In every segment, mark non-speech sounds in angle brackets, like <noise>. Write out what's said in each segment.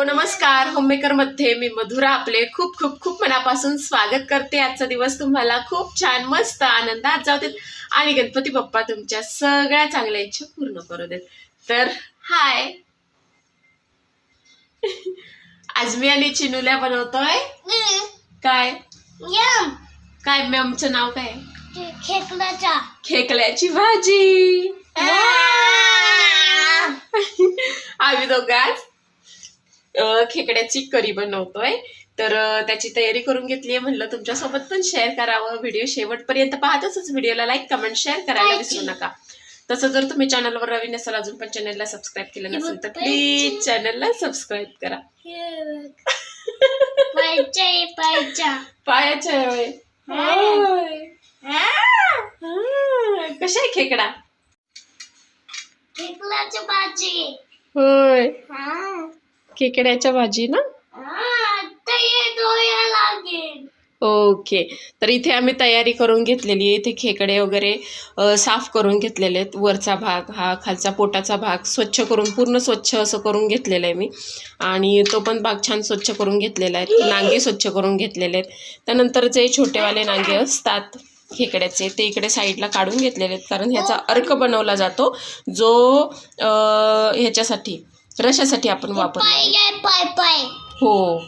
Hello नमस्कार. होममेकरमध्ये मी मधुरा आपले खूप खूप खूप मनापासून स्वागत करते. आजचा दिवस तुम्हाला खूप छान मस्त आनंदात जाऊ देत. आणि गणपती बाप्पा तुमच्या सगळ्या चांगल्या इच्छा पूर्ण करू देत. तर हाय. आज मी आणि चिनुल्या बनवतोय. काय? काय मॅमचं नाव काय? खेकड्याचा. खेकल्याची भाजी. आम्ही दोघांच खेकड्याची करी बनवतोय. तर त्याची तयारी करून घेतली आहे म्हणलं तुमच्यासोबत पण शेअर करावं. व्हिडिओ शेवटपर्यंत पाहतच व्हिडिओला लाईक कमेंट शेअर करायला विसरू नका. तसं जर तुम्ही चॅनलवर नवीन असाल अजून पण चॅनलला सबस्क्राईब केलं नसेल तर प्लीज चॅनलला सबस्क्राईब करा. पायाच्या कशा आहे खेकडा? होय. हा. खेकड्याच्या भाजी ना? ओके. तर इथे आम्ही तयारी करून घेतलेली आहे. इथे खेकडे वगैरे साफ करून घेतलेले आहेत. वरचा भाग हा खालचा पोटाचा भाग स्वच्छ करून पूर्ण स्वच्छ असं करून घेतलेलं आहे मी. आणि तो पण भाग छान स्वच्छ करून घेतलेला आहे. नांगे स्वच्छ करून घेतलेले आहेत. त्यानंतर जे छोटेवाले नांगे असतात खेकड्याचे ते इकडे साईडला काढून घेतलेले आहेत. कारण ह्याचा अर्क बनवला जातो. जो ह्याच्यासाठी रशासाठी आपण वापरतो पाय पाय पाय. हो.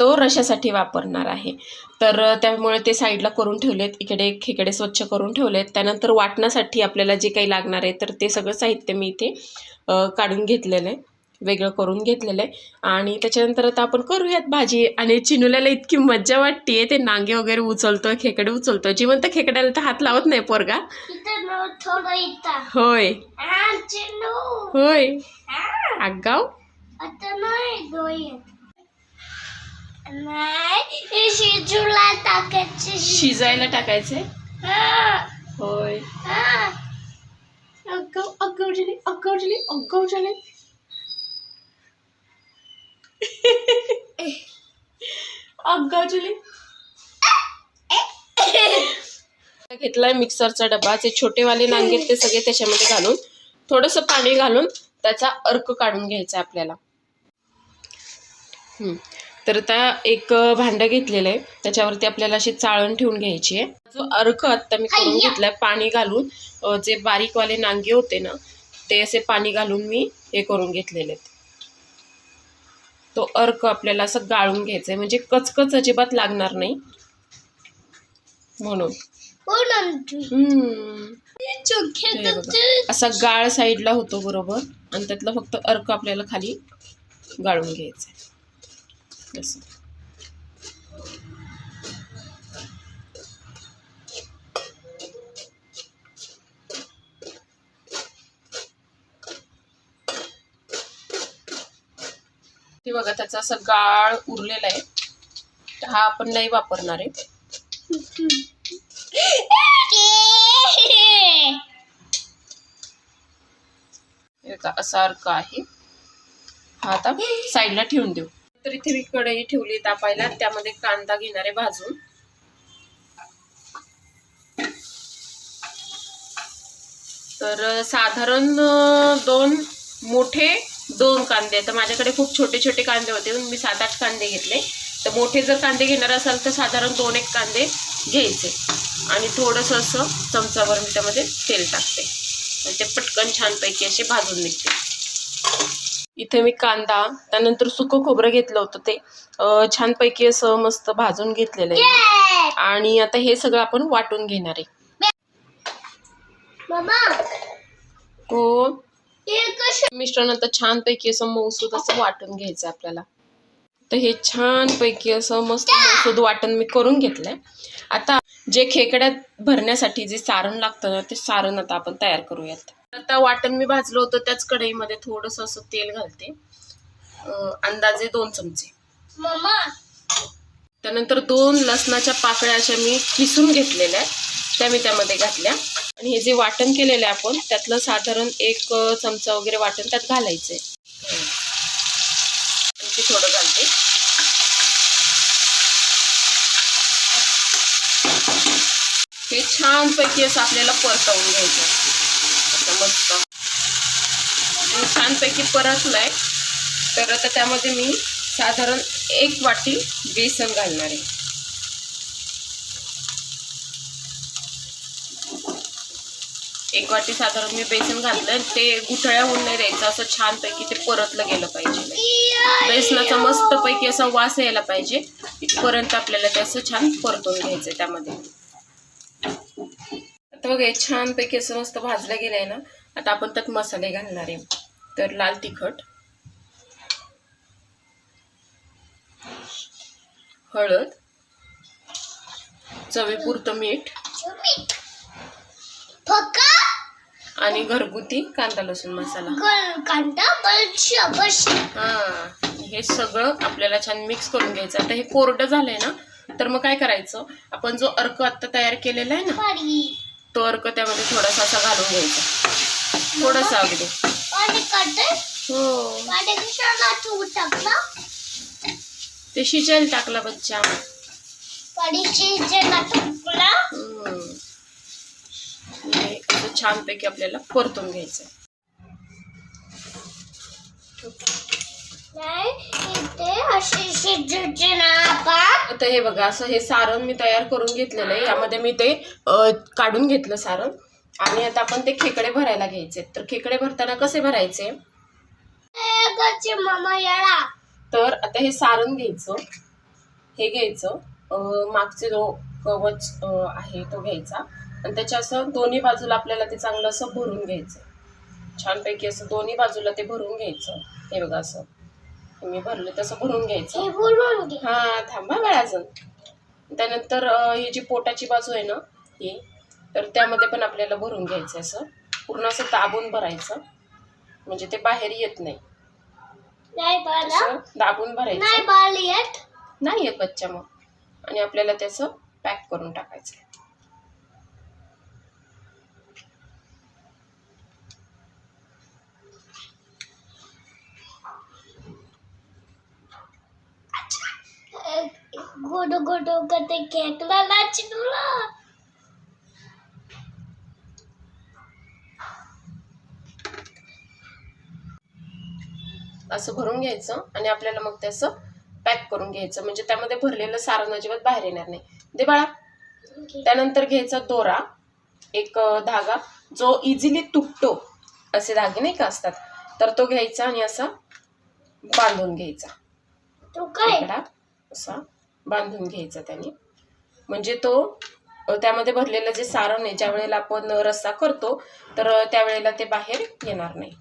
तो रशासाठी वापरणार आहे. तर त्यामुळे ते साईडला करून ठेवलेत इकडे खेकडे स्वच्छ करून ठेवलेत. त्यानंतर वाटण्यासाठी आपल्याला जे काही लागणार आहे तर ते सगळं साहित्य मी इथे अ, काढून घेतलेलं आहे. वेगळं करून घेतलेलं आहे. आणि त्याच्यानंतर आता आपण करूयात भाजी. आणि चिनुल्याला इतकी मज्जा वाटते ते नांगे वगैरे उचलतोय खेकडे उचलतोय. जिवंत खेकड्याला तर हात लावत नाही पोरगा. होय. होय. आगाव. हे टाकायचे. शिजायला टाकायचंय? हा, होय. अगाव अगाव झाले अगाव झाले अगाव झाले घेतलाय मिक्सरचा डबा जे छोटेवाले नांगे आहेत ते सगळे त्याच्यामध्ये घालून थोडंसं पाणी घालून त्याचा अर्क काढून घ्यायचा आपल्याला. तर आता एक भांडं घेतलेलं आहे. त्याच्यावरती आपल्याला अशी चाळण ठेवून घ्यायची आहे. जो अर्क आता मी करून. घेतलाय पाणी घालून जे बारीकवाले नांगे होते ना ते असे पाणी घालून मी हे करून घेतलेले आहेत. तो अर्क आपल्याला असं गाळून घ्यायचा आहे म्हणजे कचकच अजिबात लागणार नाही. म्हणून. हो. असा गाळ साईडला होतो बरोबर. आणि त्यातला फक्त अर्क आपल्याला खाली गाळून घ्यायचा आहे हे बघा त्याचा असं गाळ उरलेला आहे. हा आपण नाही वापरणार आहे. असा अर्क आहे. हा आता साईडला ठेवून देऊ. तर इथे मी कढई ठेवली तापायला. त्यामध्ये कांदा घेणार आहे भाजून. तर साधारण दोन मोठे दोन कांदे तर माझ्याकडे खूप छोटे छोटे कांदे होते म्हणून मी सात आठ कांदे घेतले. तर मोठे जर कांदे घेणार असाल तर साधारण दोन एक कांदे घ्यायचे. आणि थोडंसं असं चमचावर मी त्यामध्ये तेल टाकते. म्हणजे ते पटकन छानपैकी असे भाजून निघते. इथे मी कांदा त्यानंतर सुकं खोबरं घेतलं होतं ते. छानपैकी असं मस्त भाजून घेतलेलं आहे आणि आता हे सगळं आपण वाटून घेणार आहे. हो. मिश्रण आता छानपैकी असं मऊसूद असं वाटून घ्यायचं आपल्याला. तर हे छानपैकी असं मस्त मऊसूद वाटण मी करून घेतलंय. आता जे खेकड्यात भरण्यासाठी जे सारण लागतं ना ते सारण आता आपण तयार करूयात. आता वाटण मी भाजलं होतं त्याच कढईमध्ये थोडंसं असं तेल घालते. अंदाजे दोन चमचे. त्यानंतर दोन लसणाच्या पाकळ्या अशा मी किसून घेतलेल्या आहेत. त्या मी त्यामध्ये घातल्या. आणि हे जे वाटण केलेलं आहे आपण त्यातलं साधारण एक चमचा वगैरे वाटण त्यात घालायचं आहे थोडं घालते. हे छानपैकी असं आपल्याला परतवून घ्यायचं असं मस्त. हे छानपैकी परतलंय. तर आता त्यामध्ये मी साधारण एक वाटी बेसन घालणार आहे. एक वाटी साधारण मी बेसन घातलं ते गुठळ्या होऊन नाही द्यायचं. असं छानपैकी ते परतलं गेलं पाहिजे. बेसनाचा मस्तपैकी असा वास यायला पाहिजे. इथपर्यंत आपल्याला ते असं छान परतून घ्यायचं त्यामध्ये. आता बघा छानपैकी असं मस्त भाजलं गेलं आहे ना आता आपण त्यात मसाले घालणार आहे. तर लाल तिखट हळद चवीपुरतं मीठ आणि घरगुती कांदा लसूण मसाला. कांदा हा हे सगळं आपल्याला छान मिक्स करून घ्यायचं. आता हे कोरडं झालंय ना तर मग काय करायचं? आपण जो अर्क आत्ता तयार केलेला आहे ना तो अर्क त्यामध्ये थोडासा असा घालून घ्यायचा. थोडासा अगदी. हो. तू शिजायला टाकला बच्चा. हम्म. असं छानपैकी आपल्याला परतून घ्यायचं आता हे बघा असं हे सारण मी तयार करून घेतलेलं आहे. यामध्ये मी ते काढून घेतलं सारण. आणि आता आपण ते खेकडे भरायला घ्यायचे तर खेकडे भरताना कसे भरायचे? तर आता हे सारण घ्यायचं. हे घ्यायचं. मागचे जो कवच आहे तो घ्यायचा. आणि त्याच्या असं दोन्ही बाजूला आपल्याला ते चांगलं असं भरून घ्यायचं. छानपैकी असं दोन्ही बाजूला ते भरून घ्यायचं. हे बघा असं. मी भरले तसं भरून घ्यायचं. हे हा थांबा वेळाजण त्यानंतर ही जी पोटाची बाजू आहे ना ही तर त्यामध्ये पण आपल्याला भरून घ्यायचं असं. पूर्ण असं दाबून भरायचं. म्हणजे ते बाहेर येत नाही. दाबून भरायचं. नाही येत. बच्चा मग. आणि आपल्याला त्याचं पॅक करून टाकायचं गोड गोड करते केकला लाची तुला असं भरून घ्यायचं आणि आपल्याला मग त्याचं पॅक करून घ्यायचं. म्हणजे त्यामध्ये भरलेलं सारण अजिबात बाहेर येणार नाही. दे बाळा. त्यानंतर घ्यायचा दोरा. एक धागा. जो इझिली तुटतो असे धागे नाही का असतात. तर तो घ्यायचा आणि असा बांधून घ्यायचा. तू काय? असा. बांधून घ्यायचा त्याने. म्हणजे तो त्यामध्ये भरलेलं जे सारण आहे ज्या वेळेला आपण रस्सा करतो तर त्यावेळेला ते बाहेर येणार नाही.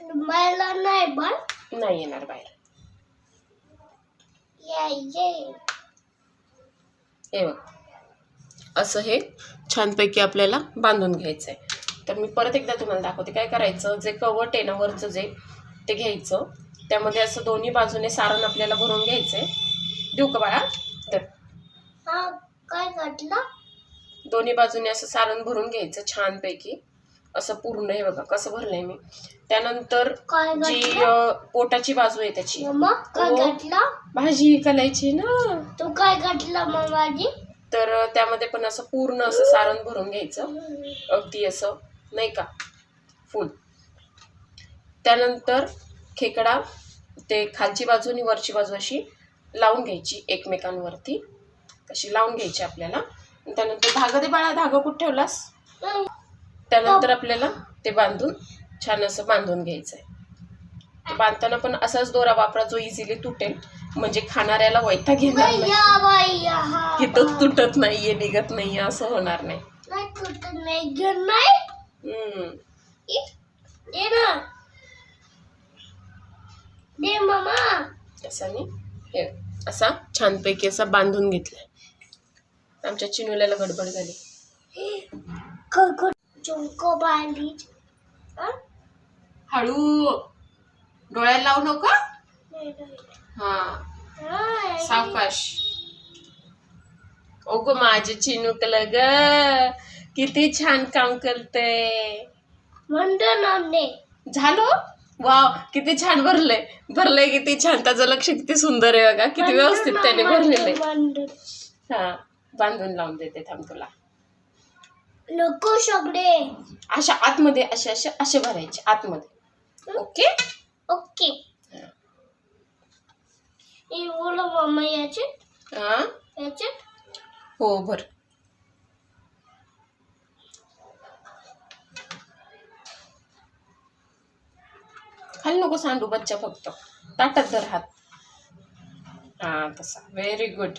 नाही बाल नाही येणार बाहेर. हे बघ. असं हे छानपैकी आपल्याला बांधून घ्यायचं आहे तर मी परत एकदा तुम्हाला दाखवते काय करायचं? जे कवट आहे ना वरचं जे ते घ्यायचं. त्यामध्ये असं दोन्ही बाजूने सारण आपल्याला भरून घ्यायचं आहे देऊ का बाळा? तर. हा काय घातलं दोन्ही बाजूने असं सारण भरून घ्यायचं छानपैकी. असं पूर्ण हे बघा कसं भरलंय मी. त्यानंतर काय जी घातलं अ, पोटाची बाजू आहे त्याची. मम्मा काय हो. घातलं? भाजी करायची ना. तू काय घातलं मामाजी तर अ, त्यामध्ये पण असं पूर्ण असं सारण भरून घ्यायचं. अगदी असं नाही का? फुल. त्यानंतर खेकडा ते खालची बाजू आणि वरची बाजू अशी लावून घ्यायची एकमेकांवरती. अशी लावून घ्यायची आपल्याला. त्यानंतर धागा दे बाळा धागा कुठं ठेवलास? त्यानंतर आपल्याला ते बांधून छान असं बांधून घ्यायचं आहे ते बांधताना पण असाच दोरा वापरा जो इझिली तुटेल. म्हणजे खाणाऱ्याला वैताग घेणार नाही. हा. तो तुटत नाहीये निघत नाहीये असं होणार नाही. तुटत नाही. मी हे असा छानपैकी असा बांधून घेतलाय. आमच्या चिनुल्याला गडबड झाली. खरखर चुंको बाली हळू डोळ्याला लावू नका? हा. सावकाश. ओग माझे चिनुकलं ग. किती छान काम करते म्हणतो झालो? वाव किती छान भरलंय. भरलंय किती छान. त्याचं लक्ष किती सुंदर आहे बघा. किती व्यवस्थित त्याने भरलेलं आहे. मंडळ हा बांधून लावून देते थांब तुला. नको सगळे. अशा आतमध्ये असे असे असे भरायचे आतमध्ये. ओके? ओके. हे. बोला मम्मा याचे हा? याचे हो भर. सांडू बच्चा फक्त. ताटात धर हात. हा तसा. व्हेरी गुड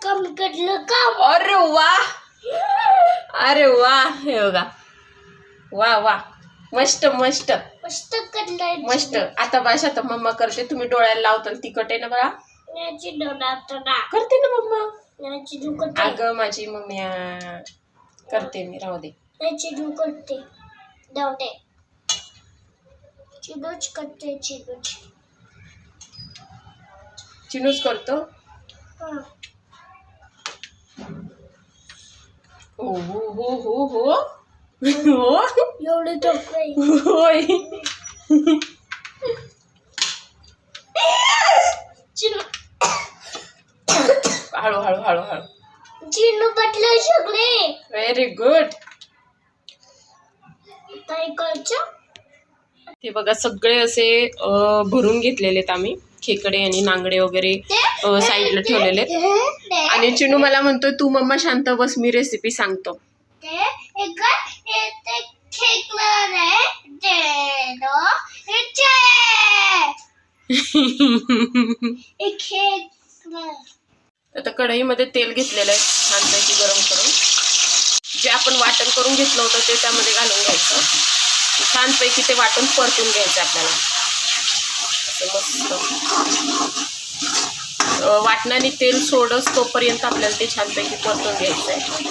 कमी कडलं काम. अरे वा! अरे वा हे बघा. वा वा. मस्त मस्त. मस्त कडलंय मस्त. आता बस आता मम्मा करते. तुम्ही डोळ्याला लावता ना तिखट आहे ना बघा. याची डोळा ना. करते ना मम्मा. अगं माझी मम्मी करते मी. राहू दे. दवडे चिडूच करते. चिडूच चिनूच करतो हा हो. हो हो हो हो. हो. एवढे टोक नाही होय. चिनू. हळू हळू हळू हळू. चिनू पटलं सगळे. व्हेरी गुड ते बघा सगळे असे भरून घेतलेले आहेत आम्ही. खेकडे आणि नांगडे वगैरे साईडला ठेवलेले आणि चिनू मला म्हणतोय तू मम्मा शांत बस मी रेसिपी सांगतो. <laughs> आता कढईमध्ये तेल घेतलेलं आहे छानपैकी गरम करून. जे आपण वाटण करून घेतलं होतं ते त्यामध्ये घालून घ्यायचं. छानपैकी ते वाटण परतून घ्यायचं आपल्याला. असं मस्त. वाटणाने तेल सोडस तोपर्यंत आपल्याला ते छानपैकी परतून घ्यायचं आहे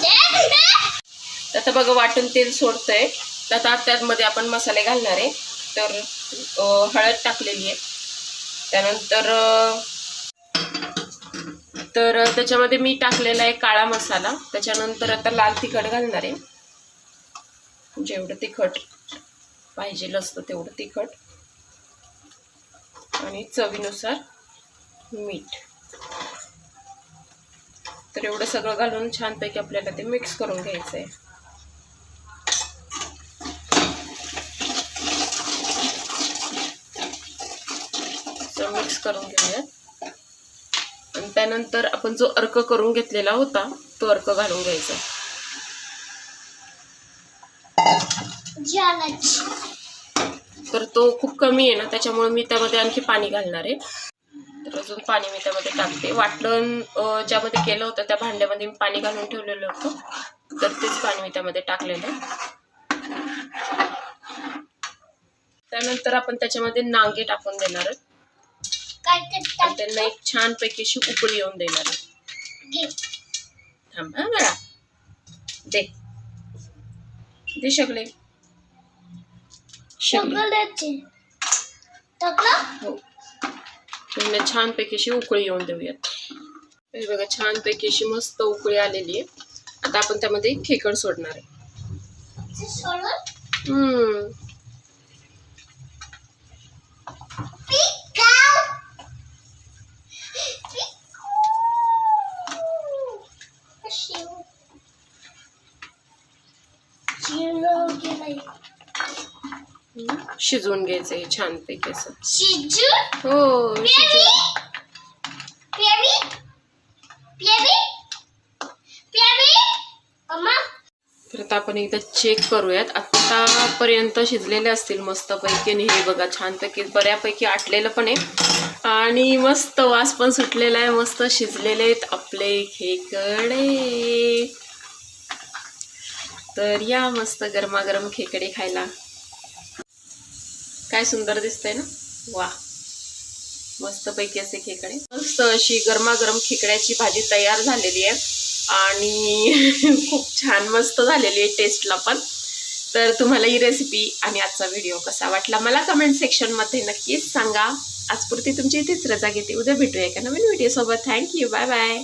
आता बघा वाटण तेल सोडतंय. तर आता त्यामध्ये आपण मसाले घालणार आहे. तर हळद टाकलेली आहे. त्यानंतर तर त्याच्यामध्ये मी टाकलेला आहे काळा मसाला. त्याच्यानंतर आता लाल तिखट घालणार आहे. जेवढं तिखट पाहिजे असतं तेवढं तिखट. आणि चवीनुसार मीठ. तर एवढं सगळं घालून छानपैकी आपल्याला ते मिक्स करून घ्यायचं आहे मिक्स करून घेऊयात. त्यानंतर आपण जो अर्क करून घेतलेला होता तो अर्क घालून घ्यायचा. तर तो खूप कमी आहे ना त्याच्यामुळे मी त्यामध्ये आणखी पाणी घालणार आहे. तर अजून पाणी मी त्यामध्ये टाकते. वाटण ज्यामध्ये केलं होतं त्या भांड्यामध्ये मी पाणी घालून ठेवलेलं होतं. तर तेच पाणी मी त्यामध्ये टाकलेलं आहे. त्यानंतर आपण त्याच्यामध्ये नांगे टाकून देणार आहे. काय ते आणि त्यांना एक छानपैकी अशी उकळी येऊन देणार आहे घे थांब हा बाळा दे दे शकले शकले सगळ्याचे टाकलं हो त्यांना छानपैकी अशी उकळी येऊन देऊयात हे बघा छानपैकी अशी मस्त उकळी आलेली आहे आता आपण त्यामध्ये खेकड सोडणार आहे हम्म शिजवून घ्यायचं हे छानपैकी असं शिजू हो तर आता आपण एकदा चेक करूयात. आत्तापर्यंत शिजलेले असतील मस्तपैकी. आणि हे बघा छानपैकी बऱ्यापैकी आटलेलं पण आहे. आणि मस्त वास पण सुटलेला आहे. मस्त शिजलेले आहेत आपले खेकडे. तर या मस्त गरमागरम खेकडे खायला. काय सुंदर दिसतंय ना? वा. मस्तपैकी असे खेकडे. मस्त अशी गरमागरम खेकड्याची भाजी तयार झालेली आहे. आणि <laughs> खूप छान मस्त झालेली आहे टेस्टला पण. तर तुम्हाला ही रेसिपी आणि आजचा व्हिडिओ कसा वाटला मला कमेंट सेक्शनमध्ये नक्कीच सांगा. आजपुरती तुमची इथेच रजा घेते. उद्या भेटूया एका नवीन व्हिडिओसोबत थँक्यू बाय बाय